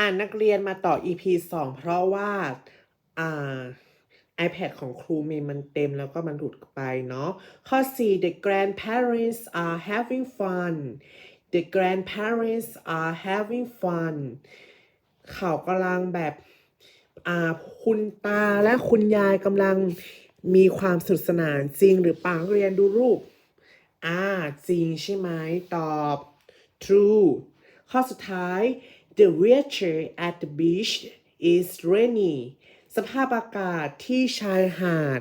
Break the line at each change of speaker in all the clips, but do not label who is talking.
อ่านนักเรียนมาต่อ EP 2 เพราะว่าอ่า iPad ของครูเมย์มันเต็มแล้วก็มันหลุดไปเนาะข้อ 4 the grandparents are having fun the grandparents are having fun เขากำลังแบบอ่าคุณตาและคุณยายกำลังมีความสนุกสนานจริงหรือเปล่านักเรียนดูรูป อ่า จริงใช่ไหมตอบ true ข้อสุดท้าย the weather at the beach is rainy สภาพอากาศที่ชายหาด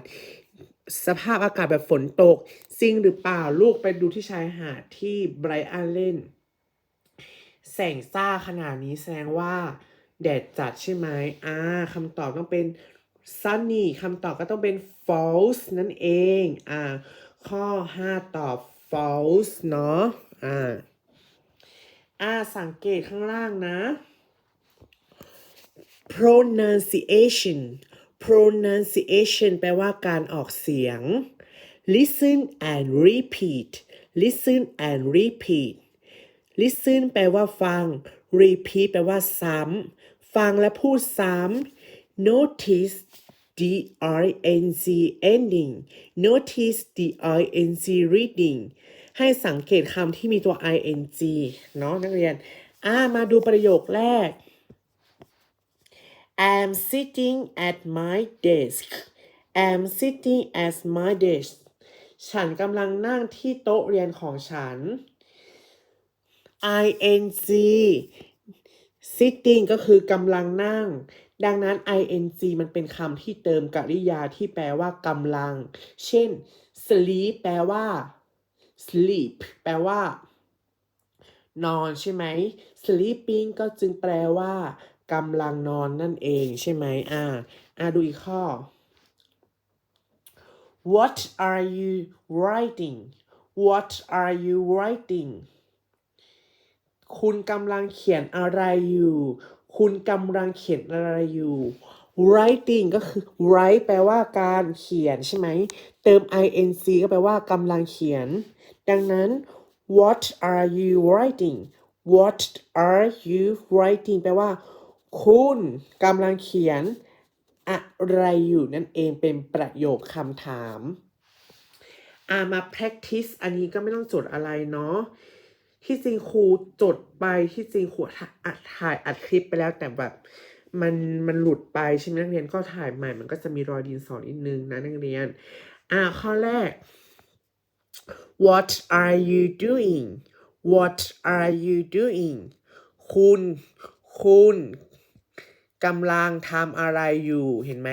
สภาพอากาศแบบฝนตกจริงหรือเปล่าลูกไปดูที่ชายหาดที่ไบรอันเล่น แสงจ้าขนาดนี้แสดงว่า แดดจัดใช่ไหมอ่าคำตอบต้องเป็น sunny คำตอบก็ต้องเป็น false นั่นเอง อ่า ข้อ 5 ตอบ false เนาะอ่า อ่าสังเกตข้างล่างนะ pronunciation pronunciation แปลว่าการออกเสียง listen and repeat listen and repeat listen แปลว่าฟัง repeat แปลว่าซ้ำ ฟังและพูดซ้ำ notice the ing ending notice the ing reading ให้สังเกตคำที่มีตัว ing เนาะนักเรียนอ่ามาดูประโยคแรก I'm sitting at my desk I'm sitting at my desk ฉันกำลังนั่งที่โต๊ะเรียนของฉัน ing sitting ก็คือกำลังนั่ง ดังนั้น ing มันเป็นคำที่เติมกริยาที่แปลว่ากำลัง เช่น sleep แปลว่า sleep แปลว่า นอนใช่ไหม sleeping ก็จึงแปลว่ากำลังนอนนั่นเองใช่ไหมอ่าอ่าดูอีกข้อ What are you writing What are you writing คุณกำลังเขียนอะไรอยู่ คุณกำลังเขียนอะไรอยู่ writing ก็คือ write แปลว่าการเขียนใช่ไหม เติม ing ก็แปลว่ากำลังเขียน ดังนั้น what are you writing what are you writing แปลว่า คุณกำลังเขียน อะไรอยู่นั่นเองเป็นประโยคคำถามอามา practice อันนี้ก็ไม่ต้องจดอะไรเนาะที่จริงครูจดไปที่จริงครูถ่ายอัดคลิปไปแล้วแต่แบบ มันมันหลุดไปใช่ไหมนักเรียนก็ถ่ายใหม่ มันก็จะมีรอยดินสอนิดนึงนะนักเรียน อ่าข้อแรก What are you doing What are you doing คุณ คุณกำลังทำอะไรอยู่เห็นไหม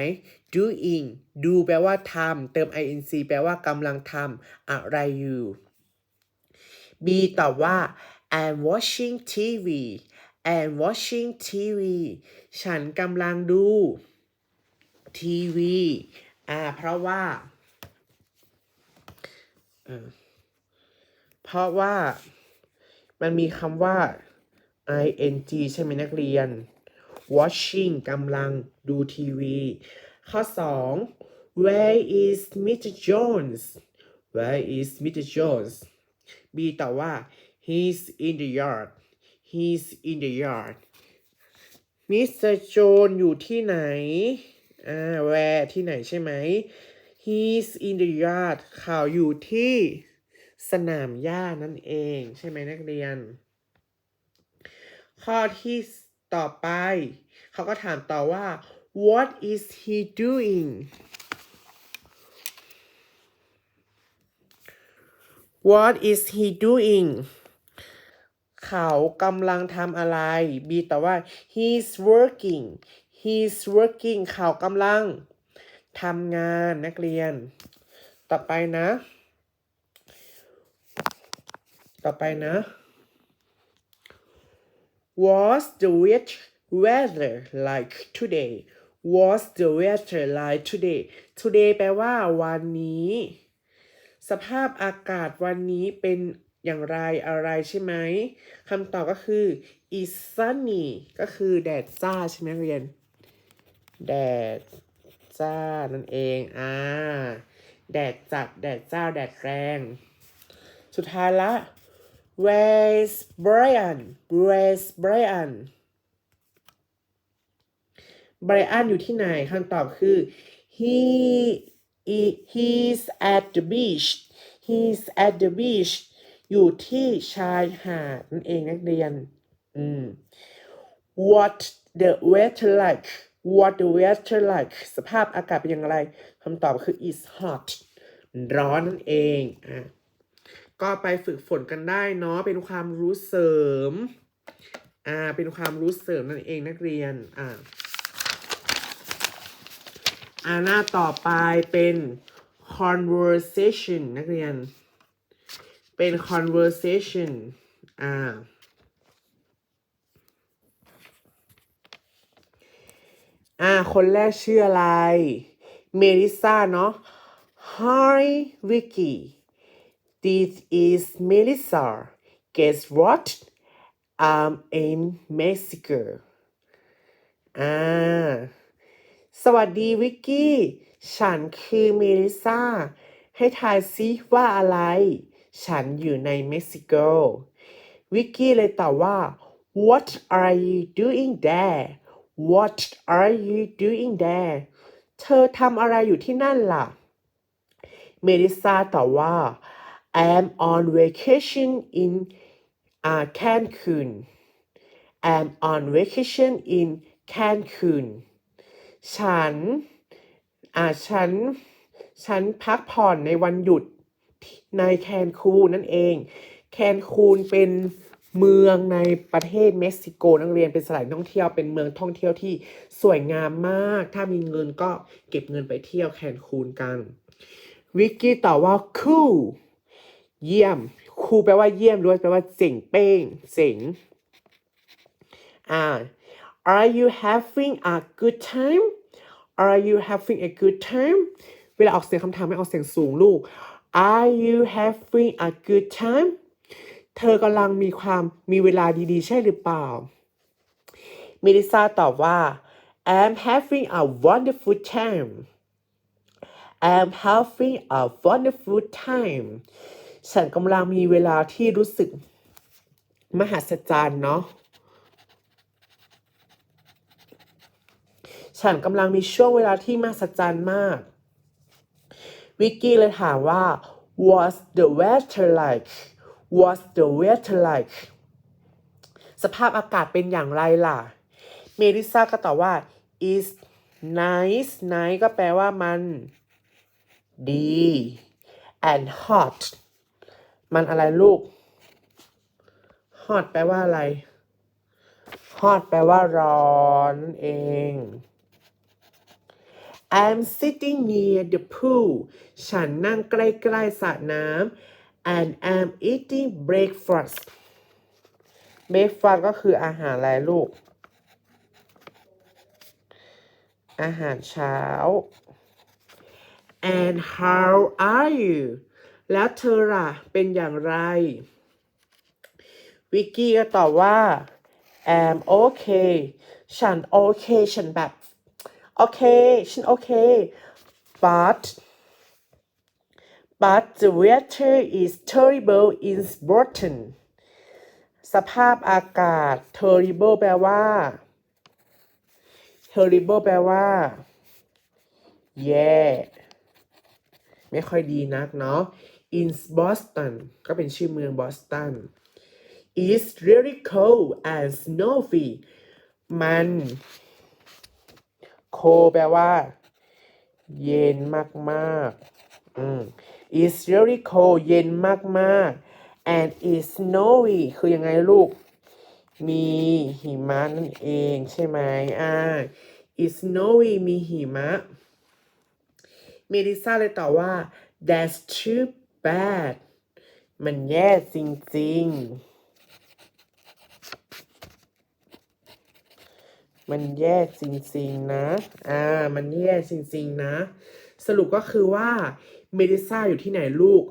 doing do แปลว่าทำเติม ing แปลว่ากำลังทำอะไรอยู่ B ตอบว่า I'm watching TV I'm watching TV ฉันกำลังดูทีวีอ่าเพราะว่าเออเพราะว่ามันมีคำว่า ing ใช่ไหมนักเรียน watching กำลังดูทีวี ข้อ 2 where is Mr. Jones where is Mr. Jones B ตอบว่า he's in the yard he's in the yard Mr. Jones อยู่ที่ไหน อ่า where ที่ไหนใช่ไหม he's in the yard เขาวอยู่ที่สนามหญ้านั่นเอง ใช่ไหมนักเรียน ข้อที่ต่อไป เขาก็ถามต่อว่า what is he doing what is he doing เขากำลังทำอะไรบีตอบว่า he's working he's working เขากำลังทำงานนักเรียน ต่อไปนะ ต่อไปนะ What's the wet- weather like today What's the weather like today today แปลว่าวันนี้ สภาพอากาศวันนี้เป็น อย่างไรอะไรใช่ไหมคำตอบก็คือ is sunny ก็คือแดดจ้าใช่ไหมเรียน แดดจ้านั่นเองอ่าแดดจัดแดดจ้าแดดแรง สุดท้ายละ Where's Brian Where's Brian ไบรอันอยู่ที่ไหนคำตอบคือ he he's at the beach he's at the beach อยู่ที่ชายหาดนั่นเองนักเรียนอืม what the weather like what the weather like สภาพอากาศเป็นอย่างไรคำตอบคือ is hot ร้อนนั่นเองอะก็ไปฝึกฝนกันได้เนาะเป็นความรู้เสริมอ่าเป็นความรู้เสริมนั่นเองนักเรียนอ่าอ่าหน้าต่อไปเป็น conversation นักเรียน เป็น conversation อ่า อ่า คนแรกชื่ออะไร เมลิซาเนาะ Hi Vicky this is Melissa guess what I'm in Mexico อ่า สวัสดีวิกกี้ ฉันคือเมลิซาให้ทายซิว่าอะไร ฉันอยู่ในเม็กซิโก วิกกี้เลยตอบว่า What are you doing there What are you doing there เธอทำอะไรอยู่ที่นั่นล่ะ เมลิซาตอบว่า I am on vacation in uh, Cancun I am on vacation in Cancun ฉัน อ่า ฉัน ฉันพักผ่อนในวันหยุด ในแคนคูนนั่นเอง แคนคูนเป็นเมืองในประเทศเม็กซิโกนักเรียนเป็นสถานท่องเที่ยวเป็นเมืองท่องเที่ยวที่สวยงามมาก ถ้ามีเงินก็เก็บเงินไปเที่ยวแคนคูนกัน วิกกี้ตอบว่า cool เยี่ยม คูแปลว่าเยี่ยมด้วยแปลว่าเจ๋งเป้งเจ๋งอ่า Are you having a good time Are you having a good time เวลาออกเสียงคำถามไม่ออกเสียงสูงลูก Are you having a good time เธอกำลังมีความมีเวลาดีๆ ใช่หรือเปล่าเมลิซาตอบว่า I'm having a wonderful time I'm having a wonderful time ฉันกำลังมีเวลาที่รู้สึกมหัศจรรย์เนาะ ฉันกำลังมีช่วงเวลาที่มหัศจรรย์มาก วิกกี้เลยถามว่า what's the weather like what's the weather like สภาพอากาศเป็นอย่างไรล่ะ เมลิซาก็ตอบว่า is nice nice ก็แปลว่ามัน ดี and hot มันอะไรลูก hot แปลว่าอะไร hot แปลว่าร้อนนั่นเอง I'm sitting near the pool ฉันนั่งใกล้ๆสระน้ำ and I'm eating breakfast breakfast ก็คืออาหารอะไรลูก อาหารเช้า and how are you แล้วเธอล่ะ เป็นอย่างไร วิกกี้ก็ตอบว่า I'm okay ฉันโอเค ฉันแบบ โอเค ฉันโอเค but but the weather is terrible in Spartan สภาพอากาศ terrible แปลว่า terrible แปลว่า แย่ไม่ค่อยดีนักเนาะ in Boston ก็เป็นชื่อเมืองบอสตัน is really cold and snowy มัน โคแปลว่า เย็นมากๆอืม It's really cold เย็นมากๆ and it's snowy คือยังไงลูก มีหิมะนั่นเองใช่ไหมอ่า it's snowy มีหิมะ เมลิซาเลยตอบว่า that's too bad มันแย่จริงๆ มันแย่จริงๆนะ อ่า มันแย่จริงๆนะ สรุปก็คือว่าเมดิซาอยู่ที่ไหนลูก